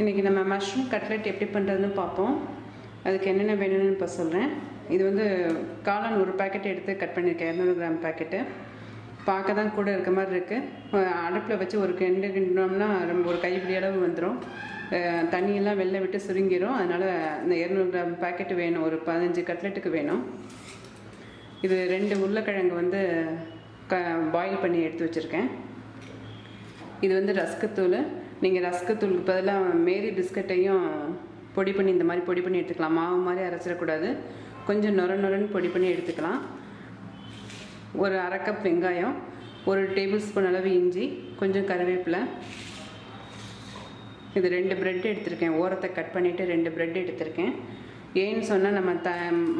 இன்றைக்கி நம்ம mushroom cutlet எப்படி பண்ணுறதுன்னு பார்ப்போம். அதுக்கு என்னென்ன வேணும்னு இப்போ சொல்கிறேன் இது வந்து காளான் ஒரு பேக்கெட் எடுத்து கட் பண்ணியிருக்கேன். இரநூறு கிராம் பாக்கெட்டு பார்க்க தான் கூட இருக்க மாதிரி இருக்குது அடுப்பில் வச்சு ஒரு கிண்டு கிண்டோம்னா ரொம்ப ஒரு கைப்பிடி அளவு வந்துடும் தண்ணியெல்லாம் வெளில விட்டு சுருங்கிடும் அதனால் இந்த இரநூறு கிராம் பாக்கெட்டு வேணும். ஒரு பதினஞ்சு கட்லெட்டுக்கு வேணும். இது ரெண்டு உருளைக்கிழங்கு வந்து க பாயில் பண்ணி எடுத்து வச்சுருக்கேன். இது வந்து ரஸ்கத்தூள் நீங்கள் ரஸ்கத்தூளுக்கு பதிலாக மேரி பிஸ்கட்டையும் பொடி பண்ணி இந்த மாதிரி பொடி பண்ணி எடுத்துக்கலாம். மாவு மாதிரி அரைச்சிடக்கூடாது. கொஞ்சம் நொர நொரன்னு பொடி பண்ணி எடுத்துக்கலாம். ஒரு அரை கப் வெங்காயம் ஒரு டேபிள் ஸ்பூன் அளவு இஞ்சி கொஞ்சம் கருவேப்பிலை. இது ரெண்டு ப்ரெட் எடுத்திருக்கேன். ஓரத்தை கட் பண்ணிவிட்டு ரெண்டு ப்ரெட் எடுத்திருக்கேன். ஏன்னு சொன்னால் நம்ம த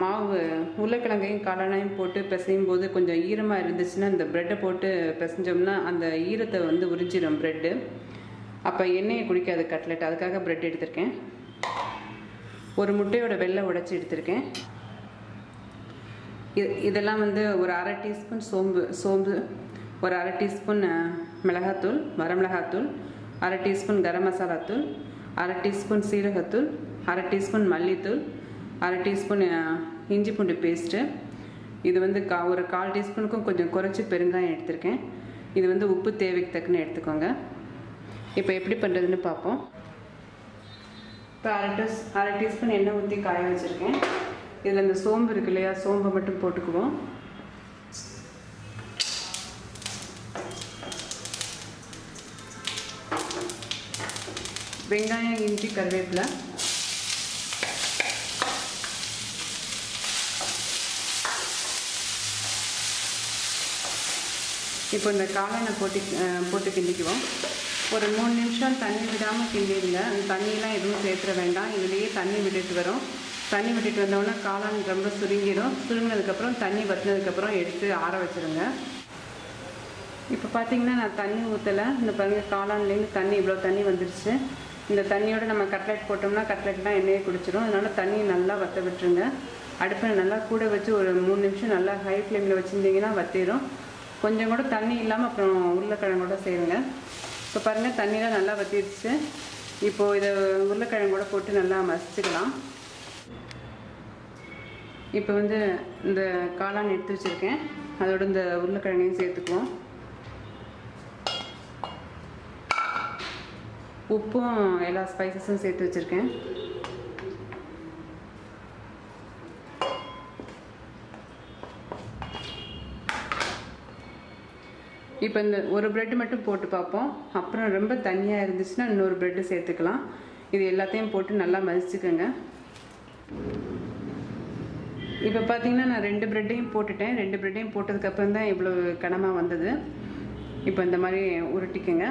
மாவு உருளைக்கிழங்கையும் காளானையும் போட்டு பிசையும் போது கொஞ்சம் ஈரமாக இருந்துச்சுன்னா இந்த ப்ரெட்டை போட்டு பிசைஞ்சோம்னா அந்த ஈரத்தை வந்து உறிஞ்சிடும் ப்ரெட்டு அப்போ எண்ணெயை குடிக்காது கட்லெட் அதுக்காக ப்ரெட் எடுத்திருக்கேன். ஒரு முட்டையோட வெள்ளை உடைச்சி எடுத்திருக்கேன். இது இதெல்லாம் வந்து ஒரு அரை டீஸ்பூன் சோம்பு சோம்பு ஒரு அரை டீஸ்பூன் மிளகாத்தூள் வரமிளகாத்தூள் அரை டீஸ்பூன் கரம் மசாலாத்தூள் அரை டீஸ்பூன் சீரகத்தூள் அரை டீஸ்பூன் மல்லித்தூள் அரை டீஸ்பூன் இஞ்சி பூண்டு பேஸ்ட்டு. இது வந்து கா ஒரு கால் டீஸ்பூனுக்கும் கொஞ்சம் குறைச்சி பெருங்காயம் எடுத்திருக்கேன். இது வந்து உப்பு தேவைக்கு தக்குன்னு எடுத்துக்கோங்க. இப்போ எப்படி பண்ணுறதுன்னு பார்ப்போம். இப்போ அரை டீஸ் அரை டீஸ்பூன் எண்ணெய் ஊற்றி காய வச்சுருக்கேன். இதில் இந்த சோம்பு இருக்கு இல்லையா சோம்பை மட்டும் போட்டுக்குவோம். வெங்காயம் இஞ்சி கருவேப்பிலை. இப்போ இந்த காளானை போட்டு போட்டு கிண்டிக்குவோம். ஒரு மூணு நிமிஷம் தண்ணி விடாமல் கிண்டிடுங்க அந்த தண்ணியெலாம் எதுவும் சேர்த்துட வேண்டாம். இதுலேயே தண்ணி விட்டுட்டு வரும். தண்ணி விட்டுட்டு வந்தோடனே காளான் ரொம்ப சுருங்கிடும். சுருங்கினதுக்கப்புறம் தண்ணி வற்றினதுக்கப்புறம் எடுத்து ஆற வச்சுருங்க. இப்போ பார்த்தீங்கன்னா நான் தண்ணி ஊற்றலை இந்த பாருங்கள் காளான்லேருந்து தண்ணி இவ்வளோ தண்ணி வந்துருச்சு. இந்த தண்ணியோட நம்ம கட்லெட் போட்டோம்னா கட்லெட்லாம் எண்ணெயை குடிச்சிடும் அதனால் தண்ணி நல்லா வற்ற விட்டுருங்க. அடுப்பில் நல்லா கூட வச்சு ஒரு மூணு நிமிஷம் நல்லா ஹை ஃப்ளேமில் வச்சுருந்தீங்கன்னா வற்றிடும் கொஞ்சம் கூட தண்ணி இல்லாமல் அப்புறம் உருளைக்கிழங்கோட செய்யுங்க. இப்போ பாருங்கள் தண்ணிலாம் நல்லா வற்றிடுச்சு இப்போது இதை உருளைக்கிழங்கோட போட்டு நல்லா மசிச்சுக்கலாம். இப்போ வந்து இந்த காளான் எடுத்து வச்சுருக்கேன். அதோட இந்த உருளைக்கிழங்கையும் சேர்த்துக்குவோம். உப்பும் எல்லா ஸ்பைசஸும் சேர்த்து வச்சுருக்கேன். இப்போ இந்த ஒரு ப்ரெட் மட்டும் போட்டு பார்ப்போம். அப்புறம் ரொம்ப தண்ணியாக இருந்துச்சுன்னா இன்னொரு ப்ரெட்டு சேர்த்துக்கலாம். இது எல்லாத்தையும் போட்டு நல்லா மதிச்சுக்கோங்க இப்போ பார்த்தீங்கன்னா நான் ரெண்டு ப்ரெட்டையும் போட்டுட்டேன். ரெண்டு ப்ரெட்டையும் போட்டதுக்கப்புறம் தான் இவ்வளோ கனமாக வந்தது. இப்போ இந்த மாதிரி உருட்டிக்கோங்க.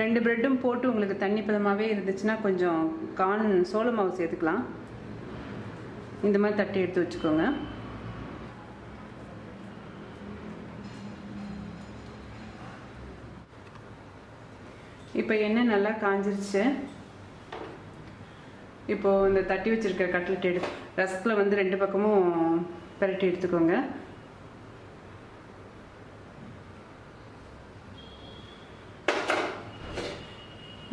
ரெண்டு ப்ரெட்டும் போட்டு உங்களுக்கு தண்ணி பதமாகவே இருந்துச்சுன்னா கொஞ்சம் கார்ன் சோள மாவு சேர்த்துக்கலாம். இந்த மாதிரி தட்டி எடுத்து வச்சுக்கோங்க. இப்போ எண்ணெய் நல்லா காஞ்சிருச்சு. இப்போது இந்த தட்டி வச்சுருக்க கட்லெட் எடு ரஸ்கில் வந்து ரெண்டு பக்கமும் பரட்டி எடுத்துக்கோங்க.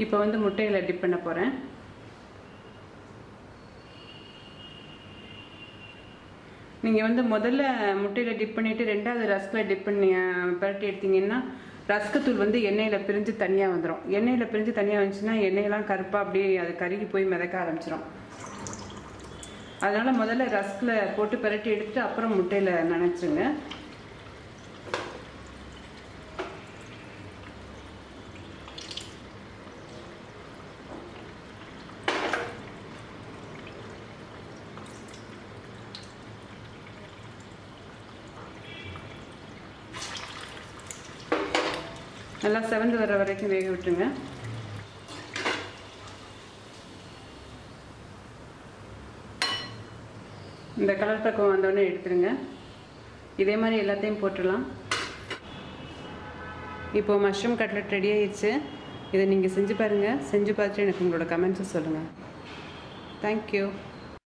இப்போ வந்து முட்டையில் டிப் பண்ண போகிறேன் நீங்கள் வந்து முதல்ல முட்டையில் டிப் பண்ணிவிட்டு ரெண்டாவது ரஸ்கில் டிப் பண்ணி பரட்டி எடுத்தீங்கன்னா ரஸ்கத்தூள் வந்து எண்ணெயில் பிரிஞ்சு தனியாக வந்துடும் எண்ணெயில் பிரிஞ்சு தனியாக வந்துச்சுன்னா எண்ணெயெல்லாம் கருப்பாக அப்படியே அது கருகி போய் மிதக்க ஆரம்பிச்சிடும் அதனால் முதல்ல ரஸ்கில் போட்டு பிரட்டி எடுத்துட்டு அப்புறம் முட்டையில் நினச்சிருங்க. நல்லா செவந்து வர வரைக்கும் வேக விட்டுருங்க. இந்த கலர் பக்கம் வந்தோடனே எடுத்துருங்க. இதே மாதிரி எல்லாத்தையும் போட்டுடலாம். இப்போது மஷ்ரூம் கட்லெட் ரெடி ஆயிடுச்சு. இதை நீங்கள் செஞ்சு பாருங்கள் செஞ்சு பார்த்துட்டு எனக்கு உங்களோட கமெண்ட்ஸை சொல்லுங்கள் தேங்க்யூ